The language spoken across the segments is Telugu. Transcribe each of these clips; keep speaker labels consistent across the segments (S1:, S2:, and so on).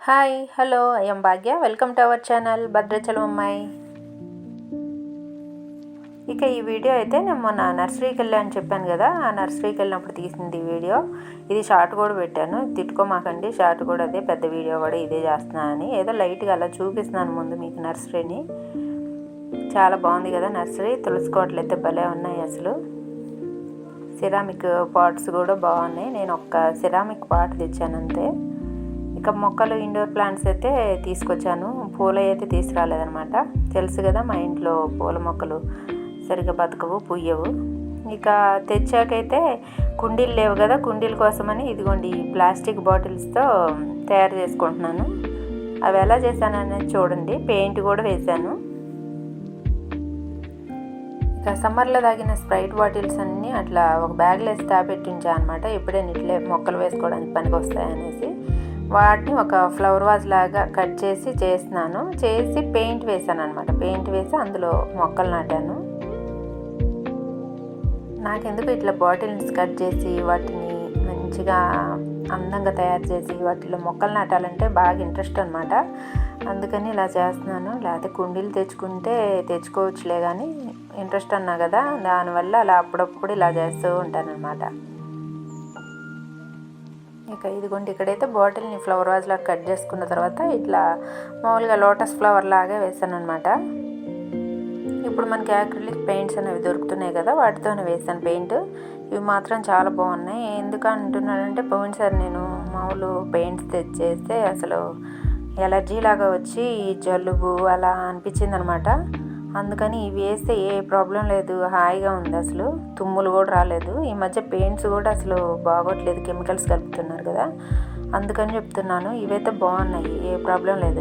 S1: Hi hello I'm Bhagya welcome to our channel Bhadrachalam అమ్మాయి ఇక ఈ వీడియో అయితే నేను మొన్న నర్సరీకి వెళ్ళాను చెప్పాను కదా ఆ నర్సరీకి వెళ్ళినప్పుడు తీసింది ఈ వీడియో. ఇది షార్ట్ కూడా పెట్టాను. తిట్టుకోమాకండి షార్ట్ కూడా అదే పెద్ద వీడియో కూడా ఇదే చేస్తున్నానని ఏదో లైట్గా అలా చూపిస్తున్నాను ముందు మీకు నర్సరీని చాలా బాగుంది కదా నర్సరీ తులసికోటలు అయితే భలే ఉన్నాయి అసలు. సిరామిక్ పాట్స్ కూడా బాగున్నాయి. నేను ఒక్క సిరామిక్ పాట్ తెచ్చాను అంతే. ఇంకా మొక్కలు ఇండోర్ ప్లాంట్స్ అయితే తీసుకొచ్చాను. పూల అయితే తీసుకురాలేదనమాట తెలుసు కదా మా ఇంట్లో పూల మొక్కలు సరిగ్గా బతకవు పుయ్యవు. ఇక తెచ్చాకైతే కుండీలు లేవు కదా కుండీల కోసమని ఇదిగోండి ప్లాస్టిక్ బాటిల్స్తో తయారు చేసుకుంటున్నాను. అవి ఎలా చేశాననేది చూడండి. పెయింట్ కూడా వేశాను. ఇక సమ్మర్లో తాగిన స్ప్రైట్ బాటిల్స్ అన్నీ అట్లా ఒక బ్యాగ్లో వేసి తాపెట్టించా అనమాట ఎప్పుడైనా ఇట్లే మొక్కలు వేసుకోవడానికి పనికి వస్తాయనేసి వాటిని ఒక ఫ్లవర్ వాజ్ లాగా కట్ చేసి చేస్తున్నాను. చేసి పెయింట్ వేసాను అనమాట పెయింట్ వేసి అందులో మొక్కలు నాటాను. నాకెందుకు ఇట్లా బాటిల్స్ కట్ చేసి వాటిని మంచిగా అందంగా తయారు చేసి వాటిలో మొక్కలు నాటాలంటే బాగా ఇంట్రెస్ట్ అనమాట అందుకని ఇలా చేస్తున్నాను. లేకపోతే కుండీలు తెచ్చుకుంటే తెచ్చుకోవచ్చులే కానీ ఇంట్రెస్ట్ అన్నా కదా. దానివల్ల అలా అప్పుడప్పుడు ఇలా చేస్తూ ఉంటానన్నమాట. ఇక ఇదిగోండి ఇక్కడైతే బాటిల్ని ఫ్లవర్ వాజ్ లాగా కట్ చేసుకున్న తర్వాత ఇట్లా మామూలుగా లోటస్ ఫ్లవర్ లాగా వేసాను అనమాట ఇప్పుడు మనకి యాక్రిలిక్ పెయింట్స్ అనేవి దొరుకుతున్నాయి కదా వాటితోనే వేసాను పెయింట్. ఇవి మాత్రం చాలా బాగున్నాయి. ఎందుకు అంటున్నానంటే పోయినసారి నేను మామూలు పెయింట్స్ తెచ్చేస్తే అసలు ఎలర్జీ లాగా వచ్చి జలుబు అలా అనిపించింది అనమాట అందుకని ఇవి వేస్తే ఏ ప్రాబ్లం లేదు హాయిగా ఉంది అసలు. తుమ్ములు కూడా రాలేదు. ఈ మధ్య పెయింట్స్ కూడా అసలు బాగోట్లేదు కెమికల్స్ కలుపుతున్నారు కదా. అందుకని చెప్తున్నాను ఇవైతే బాగున్నాయి ఏ ప్రాబ్లం లేదు.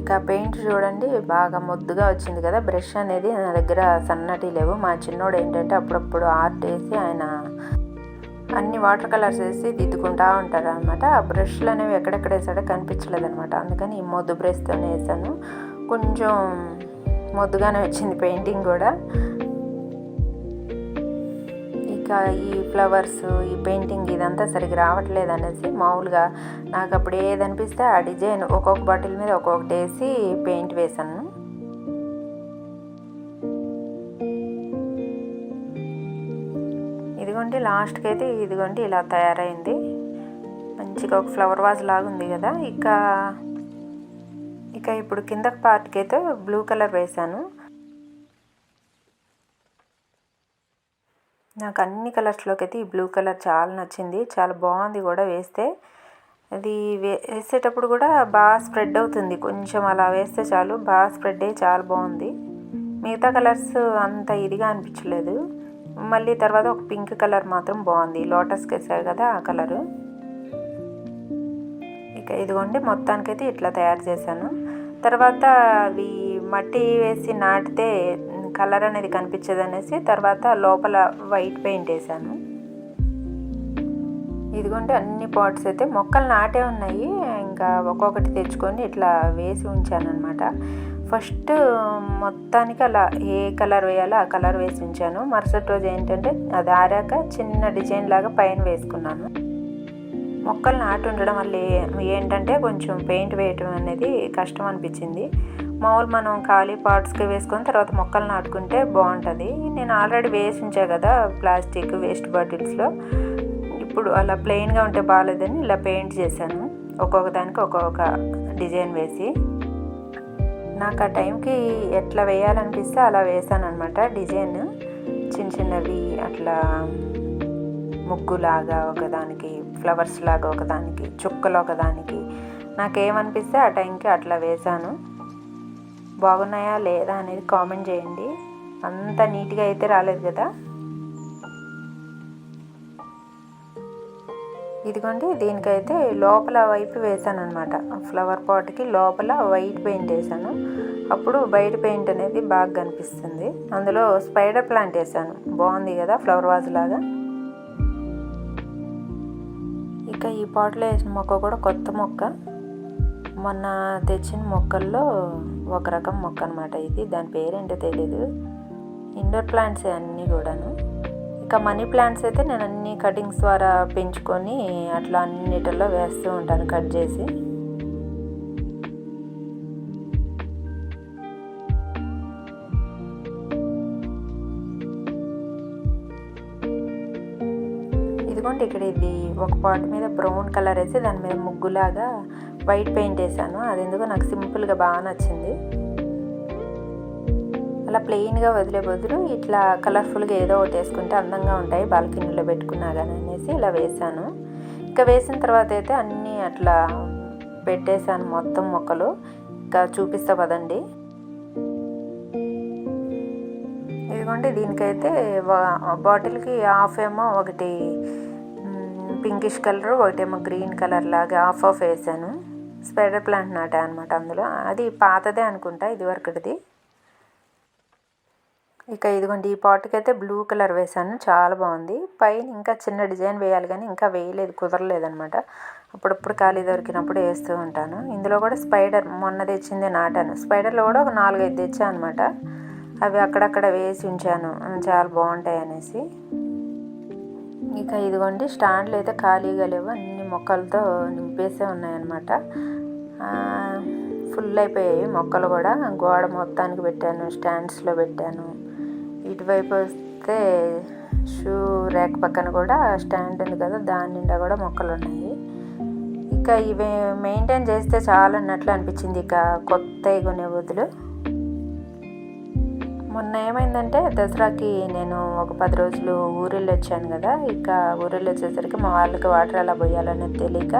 S1: ఇక పెయింట్ చూడండి బాగా ముద్దుగా వచ్చింది కదా. బ్రష్ అనేది నా దగ్గర సన్నటి లేవు. మా చిన్నోడు ఏంటంటే అప్పుడప్పుడు ఆర్ట్ వేసి ఆయన అన్ని వాటర్ కలర్స్ వేసి దిద్దుకుంటా ఉంటారు అనమాట ఆ బ్రష్లు అనేవి ఎక్కడెక్కడ వేసాడో కనిపించలేదు అనమాట అందుకని ఈ మొద్దు బ్రష్తోనే వేసాను. కొంచెం మొద్దుగానే వచ్చింది పెయింటింగ్ కూడా. ఇక ఈ ఫ్లవర్స్ ఈ పెయింటింగ్ ఇదంతా సరిగ్గా రావట్లేదు అనేసి మామూలుగా నాకు అప్పుడు ఏది అనిపిస్తే ఆ డిజైన్ ఒక్కొక్క బాటిల్ మీద ఒక్కొక్కటి వేసి పెయింట్ వేసాను ఇదిగోండి లాస్ట్కి అయితే ఇదిగోండి ఇలా తయారైంది. మంచిగా ఒక ఫ్లవర్ వాజ్ లాగా ఉంది కదా. ఇక ఇక ఇప్పుడు కింద పార్ట్కి అయితే బ్లూ కలర్ వేసాను నాకు అన్ని కలర్స్లోకి అయితే ఈ బ్లూ కలర్ చాలా నచ్చింది. చాలా బాగుంది కూడా వేస్తే. అది వేసేటప్పుడు కూడా బాగా స్ప్రెడ్ అవుతుంది. కొంచెం అలా వేస్తే చాలు. బాగా స్ప్రెడ్ అయ్యి చాలా బాగుంది. మిగతా కలర్స్ అంత ఇదిగా అనిపించలేదు. మళ్ళీ తర్వాత ఒక పింక్ కలర్ మాత్రం బాగుంది. లోటస్కి వేసారు కదా ఆ కలరు. ఇక ఇదిగోండి మొత్తానికైతే ఇట్లా తయారు చేశాను. తర్వాత అవి మట్టి వేసి నాటితే కలర్ అనేది కనిపించదు అనేసి తర్వాత లోపల వైట్ పెయింట్ వేసాను. ఇదిగోండి అన్ని పాట్స్ అయితే మొక్కలు నాటే ఉన్నాయి. ఇంకా ఒక్కొక్కటి తెచ్చుకొని ఇట్లా వేసి ఉంచాను అనమాట ఫస్ట్ మొత్తానికి అలా ఏ కలర్ వేయాలో ఆ కలర్ వేసి ఉంచాను. మరుసటి రోజు ఏంటంటే అది ఆరాక చిన్న డిజైన్ లాగా పైన వేసుకున్నాను. మొక్కలు నాటు ఉండడం వల్ల ఏంటంటే కొంచెం పెయింట్ వేయటం అనేది కష్టం అనిపించింది. మామూలు మనం ఖాళీ పార్ట్స్కి వేసుకొని తర్వాత మొక్కలు నాటుకుంటే బాగుంటుంది. నేను ఆల్రెడీ వేసి ఉంచా కదా ప్లాస్టిక్ వేస్ట్ బాటిల్స్లో. ఇప్పుడు అలా ప్లెయిన్గా ఉంటే బాగాలేదని ఇలా పెయింట్ చేశాను. ఒక్కొక్క దానికి ఒక్కొక్క డిజైన్ వేసి. నాకు ఆ టైంకి ఎట్లా వేయాలనిపిస్తే అలా వేసాను అనమాట డిజైన్. చిన్న చిన్నవి అట్లా ముగ్గులాగా ఒకదానికి ఫ్లవర్స్ లాగా ఒకదానికి చుక్కలు ఒకదానికి. నాకేమనిపిస్తే ఆ టైంకి అట్లా వేశాను. బాగున్నాయా లేదా అనేది కామెంట్ చేయండి. అంత నీట్గా అయితే రాలేదు కదా. ఇదిగోండి దీనికైతే లోపల వైపు వేసాను అనమాట ఫ్లవర్ పాట్కి లోపల వైట్ పెయింట్ వేసాను అప్పుడు బయట పెయింట్ అనేది బాగా కనిపిస్తుంది. అందులో స్పైడర్ ప్లాంట్ వేసాను బాగుంది కదా ఫ్లవర్ వాజ్ లాగా. ఇంకా ఈ పాట్లో వేసిన మొక్క కూడా కొత్త మొక్క. మొన్న తెచ్చిన మొక్కల్లో ఒక రకం మొక్క అనమాట ఇది. దాని పేరేంటో తెలీదు. ఇండోర్ ప్లాంట్స్ అన్నీ కూడాను. ఇంకా మనీ ప్లాంట్స్ అయితే నేను అన్ని కటింగ్స్ ద్వారా పెంచుకొని అట్లా అన్నిటిలో వేస్తూ ఉంటాను కట్ చేసి. ఇదిగోండి ఇక్కడ ఇది ఒక పాట్ మీద బ్రౌన్ కలర్ వేసి దాని మీద ముగ్గులాగా వైట్ పెయింట్ వేసాను. అది ఎందుకో నాకు సింపుల్గా బాగా నచ్చింది. అలా ప్లెయిన్గా వదిలే బదులు ఇట్లా కలర్ఫుల్గా ఏదో ఒకటి వేసుకుంటే అందంగా ఉంటాయి. బాల్కనీలో పెట్టుకున్నా కానీ అనేసి ఇలా వేసాను. ఇంకా వేసిన తర్వాత అయితే అన్నీ అట్లా పెట్టేశాను మొత్తం మొక్కలు. ఇంకా చూపిస్తా పదండి. ఇదిగోండి దీనికైతే బాటిల్కి హాఫ్ ఏమో ఒకటి పింకిష్ కలర్ ఒకటేమో గ్రీన్ కలర్ లాగా హాఫ్ ఆఫ్ వేసాను. స్పైడర్ ప్లాంట్ నాటా అనమాట అందులో. అది పాతదే అనుకుంటా ఇది వరకటిది. ఇక ఇదిగోండి ఈ పాట్కి అయితే బ్లూ కలర్ వేసాను చాలా బాగుంది. పైన ఇంకా చిన్న డిజైన్ వేయాలి కానీ ఇంకా వేయలేదు కుదరలేదనమాట అప్పుడప్పుడు ఖాళీ దొరికినప్పుడు వేస్తూ ఉంటాను. ఇందులో కూడా స్పైడర్ మొన్న తెచ్చిందే నాటాను. స్పైడర్లో కూడా ఒక నాలుగైదు తెచ్చాను అనమాట అవి అక్కడక్కడ వేసి ఉంచాను. చాలా బాగుంటాయి అనేసి. ఇక ఇదిగోండి స్టాండ్లు అయితే ఖాళీగా లేవు. అన్ని మొక్కలతో నింపేసే ఉన్నాయన్నమాట. ఫుల్ అయిపోయాయి మొక్కలు కూడా. గోడ మొత్తానికి పెట్టాను స్టాండ్స్లో పెట్టాను. ఇటువైపు వస్తే షూ ర్యాక్ పక్కన కూడా స్టాండ్ ఉంది కదా దాని నిండా కూడా మొక్కలు ఉన్నాయి. ఇక ఇవి మెయింటైన్ చేస్తే చాలా అన్నట్లు అనిపించింది. ఇక కొత్త కొనే బదులు మొన్న ఏమైందంటే దసరాకి నేను ఒక పది రోజులు ఊరిలో వచ్చాను కదా ఇక ఊరిలో వచ్చేసరికి మా వాళ్ళకి వాటర్ ఎలా పోయాలనేది తెలియక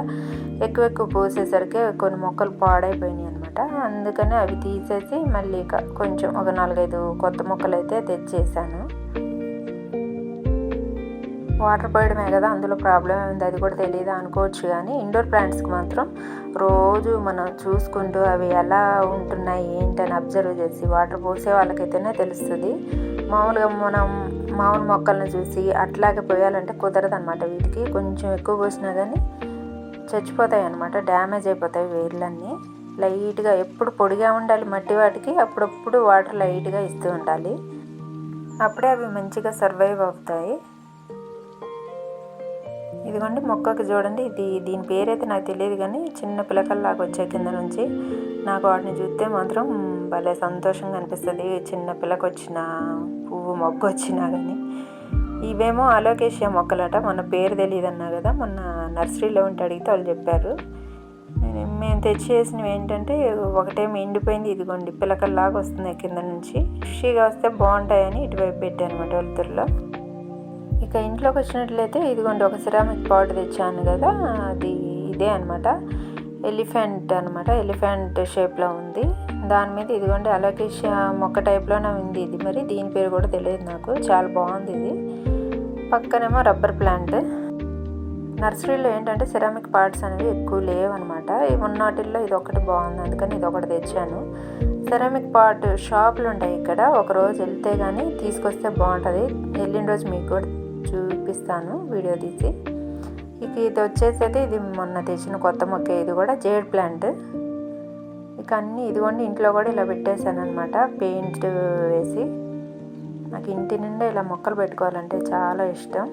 S1: ఎక్కువ ఎక్కువ పోసేసరికి కొన్ని మొక్కలు పాడైపోయినాయి అనమాట అందుకని అవి తీసేసి మళ్ళీ ఇక కొంచెం ఒక నాలుగైదు కొత్త మొక్కలు అయితే తెచ్చేసాను. వాటర్ పోయడమే కదా అందులో ప్రాబ్లం ఉంది అది కూడా తెలియదు అనుకోవచ్చు కానీ ఇండోర్ ప్లాంట్స్కి మాత్రం రోజు మనం చూసుకుంటూ అవి ఎలా ఉంటున్నాయి ఏంటని అబ్జర్వ్ చేసి వాటర్ పోసే వాళ్ళకైతేనే తెలుస్తుంది. మామూలుగా మనం మామూలు మొక్కలను చూసి అట్లాగే పోయాలంటే కుదరదు అనమాట వీటికి కొంచెం ఎక్కువ పోసినా కానీ చచ్చిపోతాయి అనమాట డ్యామేజ్ అయిపోతాయి వేర్లన్నీ. లైట్గా ఎప్పుడు పొడిగా ఉండాలి మట్టి వాటికి అప్పుడప్పుడు వాటర్ లైట్గా ఇస్తూ ఉండాలి. అప్పుడే అవి మంచిగా సర్వైవ్ అవుతాయి. ఇదిగోండి మొక్కకి చూడండి. ఇది దీని పేరైతే నాకు తెలియదు కానీ చిన్న పిలకల్లాగా వచ్చే కింద నుంచి. నాకు వాటిని చూస్తే మాత్రం భలే సంతోషంగా అనిపిస్తుంది. చిన్న పిల్లకి వచ్చిన పువ్వు మొగ్గ వచ్చినా కానీ ఇవేమో అలోకేషియా మొక్కలట. మన పేరు తెలియదు అన్నా కదా మొన్న నర్సరీలో ఉంటే అడిగితే వాళ్ళు చెప్పారు. మేము తెచ్చేసినవి ఏంటంటే ఒకటేమో ఎండిపోయింది. ఇదిగోండి పిలకల్లాగా వస్తుంది కింద నుంచి. ఫ్రెష్గా వస్తే బాగుంటాయని ఇటువైపు పెట్టాను అనమాట వెలుతురులో ఇక ఇంట్లోకి వచ్చినట్లయితే ఇదిగోండి ఒక సిరామిక్ పాట్ తెచ్చాను కదా అది ఇదే అనమాట ఎలిఫెంట్ అనమాట ఎలిఫెంట్ షేప్లో ఉంది. దాని మీద ఇదిగోండి అలోకేషియా మొక్క టైప్లోనే ఉంది ఇది. మరి దీని పేరు కూడా తెలియదు నాకు చాలా బాగుంది ఇది. పక్కనేమో రబ్బర్ ప్లాంట్. నర్సరీలో ఏంటంటే సిరామిక్ పార్ట్స్ అనేవి ఎక్కువ లేవన్నమాట ఉన్న వాటిల్లో ఇది ఒకటి బాగుంది అందుకని ఇది ఒకటి తెచ్చాను. సెరామిక్ పాట్ షాపులు ఉంటాయి ఇక్కడ ఒక రోజు వెళ్తే కానీ తీసుకొస్తే బాగుంటుంది. వెళ్ళిన రోజు మీకు కూడా చూపిస్తాను వీడియో తీసి. ఇక ఇది వచ్చేసి అయితే ఇది మొన్న తెచ్చిన కొత్త మొక్క ఇది కూడా జేడ్ ప్లాంట్. ఇక అన్నీ ఇదిగోండి ఇంట్లో కూడా ఇలా పెట్టేశాను అనమాట పెయింట్ వేసి. నాకు ఇంటి నిండా ఇలా మొక్కలు పెట్టుకోవాలంటే చాలా ఇష్టం.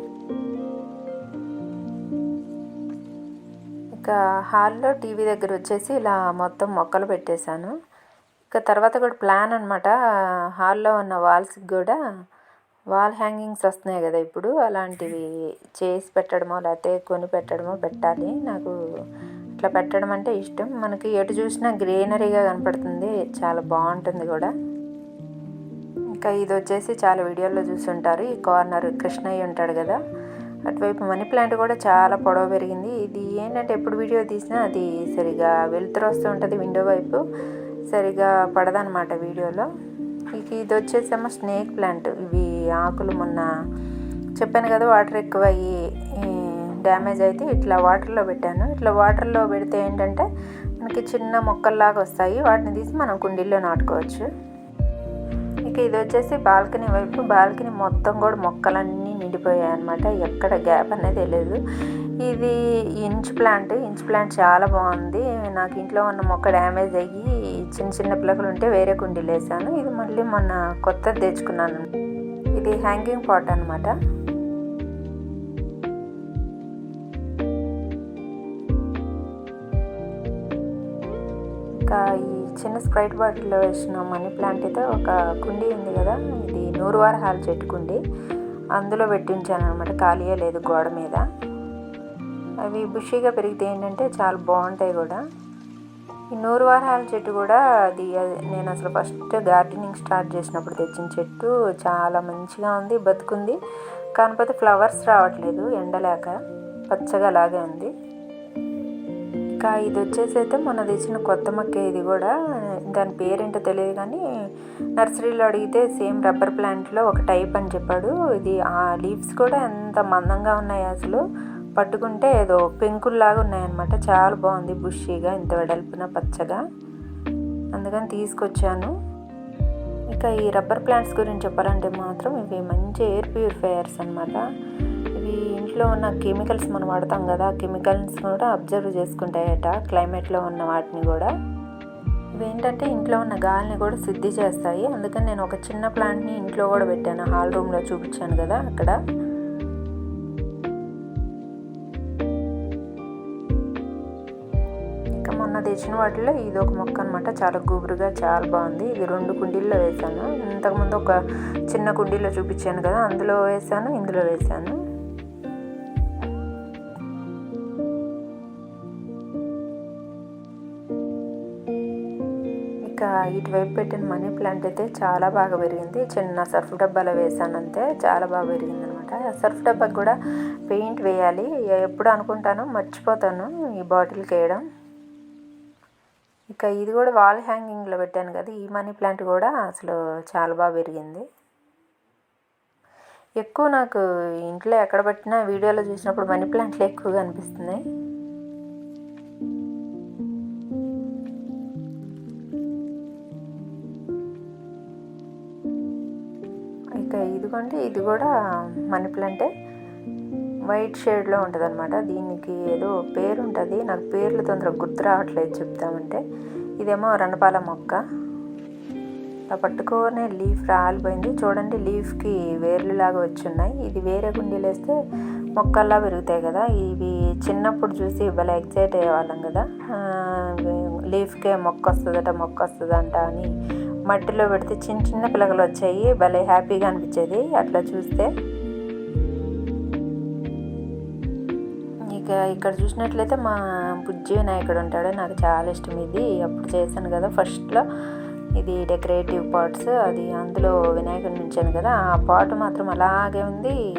S1: ఇక హాల్లో టీవీ దగ్గర వచ్చేసి ఇలా మొత్తం మొక్కలు పెట్టేశాను. ఇక తర్వాత కూడా ప్లాన్ అనమాట హాల్లో ఉన్న వాల్స్కి కూడా వాల్ హ్యాంగింగ్స్ వస్తున్నాయి కదా ఇప్పుడు అలాంటివి చేసి పెట్టడమో లేకపోతే కొని పెట్టడమో పెట్టాలి. నాకు అట్లా పెట్టడం అంటే ఇష్టం. మనకి ఎటు చూసినా గ్రీనరీగా కనపడుతుంది. చాలా బాగుంటుంది కూడా. ఇంకా ఇది వచ్చేసి చాలా వీడియోల్లో చూసుంటారు ఈ కార్నర్ కృష్ణయ్య ఉంటాడు కదా. అటువైపు మనీ ప్లాంట్ కూడా చాలా పొడవ పెరిగింది. ఇది ఏంటంటే ఎప్పుడు వీడియో తీసినా అది సరిగా వెలుతురు వస్తూ ఉంటుంది విండో వైపు. సరిగా పడదనమాట వీడియోలో. ఇక ఇది వచ్చేసేమో స్నేక్ ప్లాంట్. ఇవి ఆకులు మొన్న చెప్పాను కదా వాటర్ ఎక్కువ అయ్యి డ్యామేజ్ అయితే ఇట్లా వాటర్లో పెట్టాను. ఇట్లా వాటర్లో పెడితే ఏంటంటే మనకి చిన్న మొక్కల్లాగా వస్తాయి. వాటిని తీసి మనం కుండీల్లో నాటుకోవచ్చు. ఇక ఇది వచ్చేసి బాల్కనీ వైపు. బాల్కనీ మొత్తం కూడా మొక్కలన్నీ నిండిపోయాయి అనమాట ఎక్కడ గ్యాప్ అనేది లేదు ఇది ఇంచ్ ప్లాంట్ ఇంచ్ ప్లాంట్ చాలా బాగుంది. నాకు ఇంట్లో ఉన్న మొక్క డ్యామేజ్ అయ్యి చిన్న చిన్న పిల్లకలు ఉంటే వేరే కుండీలు వేసాను ఇది మళ్ళీ మొన్న కొత్తది తెచ్చుకున్నాను. ఇది హ్యాంగింగ్ పాట్ అనమాట ఇంకా ఈ చిన్న స్ప్రైట్ బాటిల్లో వేసిన మనీ ప్లాంట్ అయితే ఒక కుండీ ఉంది కదా ఇది నూరువార హాల్ చెట్టు కుండీ. అందులో పెట్టి ఉంచాను అనమాట ఖాళీయే లేదు గోడ మీద. అవి బుషీగా పెరిగితే ఏంటంటే చాలా బాగుంటాయి కూడా. ఈ నూరు వారాల చెట్టు కూడా అది అది నేను అసలు ఫస్ట్ గార్డెనింగ్ స్టార్ట్ చేసినప్పుడు తెచ్చిన చెట్టు చాలా మంచిగా ఉంది బతుకుంది. కాకపోతే ఫ్లవర్స్ రావట్లేదు ఎండలేక పచ్చగా అలాగే ఉంది. ఇంకా ఇది వచ్చేసి అయితే మొన్న తెచ్చిన కొత్త మొక్క ఇది కూడా. దాని పేరేంటో తెలియదు కానీ నర్సరీలో అడిగితే సేమ్ రబ్బర్ ప్లాంట్లో ఒక టైప్ అని చెప్పాడు. ఇది ఆ లీవ్స్ కూడా ఎంత మందంగా ఉన్నాయి అసలు. పట్టుకుంటే ఏదో పెంకుల్లాగా ఉన్నాయన్నమాట. చాలా బాగుంది బుషీగా ఇంత వెడల్పున పచ్చగా. అందుకని తీసుకొచ్చాను. ఇక ఈ రబ్బర్ ప్లాంట్స్ గురించి చెప్పాలంటే మాత్రం ఇవి మంచి ఎయిర్ ప్యూరిఫైయర్స్ అనమాట ఇవి ఇంట్లో ఉన్న కెమికల్స్ మనం వాడతాం కదా కెమికల్స్ కూడా అబ్జర్వ్ చేసుకుంటాయట క్లైమేట్లో ఉన్న వాటిని కూడా. ఇవి ఏంటంటే ఇంట్లో ఉన్న గాలిని కూడా శుద్ధి చేస్తాయి. అందుకని నేను ఒక చిన్న ప్లాంట్ని ఇంట్లో కూడా పెట్టాను. హాల్ రూమ్లో చూపించాను కదా అక్కడ. తెచ్చిన వాటిలో ఇది ఒక మొక్క అనమాట చాలా గుబురుగా చాలా బాగుంది. ఇది రెండు కుండీల్లో వేసాను ఇంతకుముందు ఒక చిన్న కుండీలో చూపించాను కదా అందులో వేసాను ఇందులో వేసాను ఇక ఇటువైపు పెట్టిన మనీ ప్లాంట్ అయితే చాలా బాగా పెరిగింది. చిన్న సర్ఫ్ డబ్బాలో వేసాను అంతే. చాలా బాగా పెరిగింది అనమాట సర్ఫ్ డబ్బాకి కూడా పెయింట్ వేయాలి. ఎప్పుడు అనుకుంటాను మర్చిపోతాను ఈ బాటిల్కి వేయడం. ఇక ఇది కూడా వాల్ హ్యాంగింగ్లో పెట్టాను కదా ఈ మనీ ప్లాంట్ కూడా అసలు చాలా బాగా పెరిగింది. ఎక్కువ నాకు ఇంట్లో ఎక్కడ పెట్టినా వీడియోలో చూసినప్పుడు మనీ ప్లాంట్లు ఎక్కువగా అనిపిస్తున్నాయి ఇక ఇదిగోండి ఇది కూడా మనీ ప్లాంటే వైట్ షేడ్లో ఉంటుంది అనమాట దీనికి ఏదో పేరు ఉంటుంది నాకు పేర్లు తొందరగా గుర్తు రావట్లేదు చెప్తామంటే ఇదేమో రణపాల మొక్క. అలా పట్టుకోనే లీఫ్ రాలిపోయింది. చూడండి లీఫ్కి వేర్లు లాగా వచ్చి ఉన్నాయి ఇది వేరే గుండీలు వేస్తే మొక్కల్లా పెరుగుతాయి కదా. ఇవి చిన్నప్పుడు చూసి భలే ఎక్సైట్ అయ్యేవాళ్ళం కదా. లీఫ్కే మొక్క వస్తుందట మొక్క వస్తుందంట అని మట్టిలో పెడితే చిన్న చిన్న పిల్లలు వచ్చాయి. భలే హ్యాపీగా అనిపించేది అట్లా చూస్తే. ఇక్కడ చూసినట్లయితే మా బుజ్జి వినాయకుడు ఉంటాడు. నాకు చాలా ఇష్టం ఇది. అప్పుడు చేశాను కదా ఫస్ట్లో. ఇది డెకరేటివ్ పాట్స్ అది అందులో వినాయకుడిని ఉంచాను కదా. ఆ పాట్ మాత్రం అలాగే ఉంది.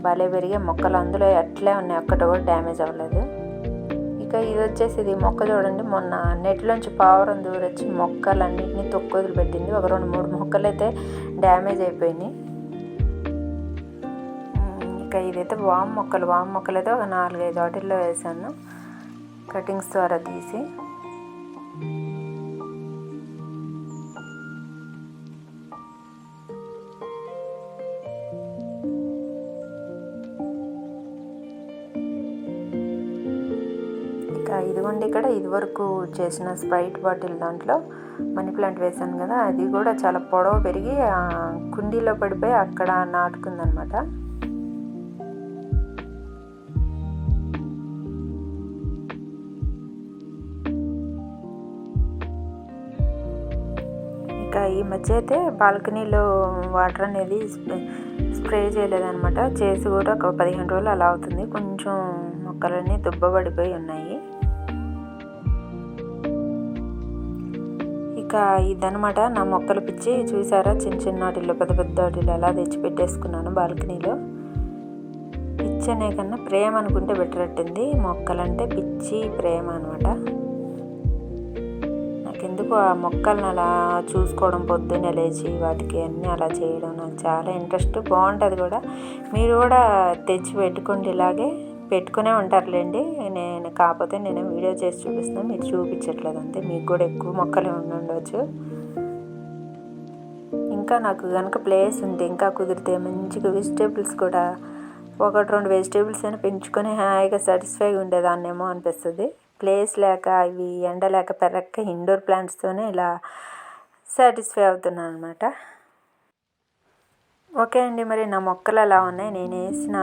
S1: భలే పెరిగే మొక్కలు అందులో అట్లే ఉన్నాయి. ఒక్కటి కూడా డ్యామేజ్ అవ్వలేదు. ఇక ఇది వచ్చేసి ఇది మొక్క చూడండి. మొన్న నెట్లోంచి పావురం దూరొచ్చి మొక్కలన్నింటినీ తొక్కు వదిలిపెట్టింది. ఒక రెండు మూడు మొక్కలు అయితే డ్యామేజ్ అయిపోయినాయి. ఇంకా ఇదైతే వామ్ మొక్కలు వామ్ మొక్కలు అయితే ఒక నాలుగైదు వాటిల్లో వేసాను. కటింగ్స్ ద్వారా తీసి. ఇదిగోండి ఇక్కడ ఇదివరకు చేసిన స్ప్రైట్ బాటిల్ దాంట్లో మనీ ప్లాంట్ వేసాను కదా అది కూడా చాలా పొడవు పెరిగి కుండీలో పడిపోయి అక్కడ నాటుకుందనమాట. ఇంకా ఈ మధ్య అయితే బాల్కనీలో వాటర్ అనేది స్ప్రే చేయలేదనమాట చేసి కూడా ఒక పదిహేను రోజులు అలా అవుతుంది. కొంచెం మొక్కలన్నీ దుబ్బబడిపోయి ఉన్నాయి. ఇక ఇదనమాట నా మొక్కలు పిచ్చి చూసారా? చిన్న చిన్న వాటిల్లో పెద్ద పెద్ద వాటిల్లో ఎలా తెచ్చి పెట్టేసుకున్నాను బాల్కనీలో. పిచ్చి అనే కన్నా ప్రేమ అనుకుంటే బెటర్ అట్టింది మొక్కలంటే పిచ్చి ప్రేమ అనమాట మొక్కలను అలా చూసుకోవడం పొద్దున్నే లేచి వాటికి అన్నీ అలా చేయడం నాకు చాలా ఇంట్రెస్ట్. బాగుంటుంది కూడా. మీరు కూడా తెచ్చి పెట్టుకోండి ఇలాగే. పెట్టుకునే ఉంటారులేండి. నేను కాకపోతే నేను వీడియో చేసి చూపిస్తాను. మీరు చూపించట్లేదు అంతే. మీకు కూడా ఎక్కువ మొక్కలు ఉండొచ్చు. ఇంకా నాకు కనుక ప్లేస్ ఉంటే ఇంకా కుదిరితే మంచిగా వెజిటేబుల్స్ కూడా ఒకటి రెండు వెజిటేబుల్స్ అయినా పెంచుకొని హాయిగా సాటిస్ఫైగా ఉండేదాన్నేమో అనిపిస్తుంది. ప్లేస్ లేక ఇవి ఎండ లేక పెరక్క ఇండోర్ ప్లాంట్స్తోనే ఇలా సాటిస్ఫై అవుతున్నాను అనమాట ఓకే అండి మరి నా మొక్కలు ఎలా ఉన్నాయి? నేను వేసిన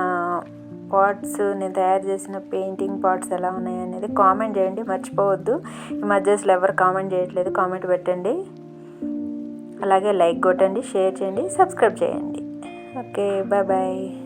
S1: పాట్స్ నేను తయారు చేసిన పెయింటింగ్ పాట్స్ ఎలా ఉన్నాయి అనేది కామెంట్ చేయండి మర్చిపోవద్దు. ఈ మధ్య అసలు ఎవరు కామెంట్ చేయట్లేదు కామెంట్ పెట్టండి. అలాగే లైక్ కొట్టండి షేర్ చేయండి సబ్స్క్రైబ్ చేయండి. Okay bye bye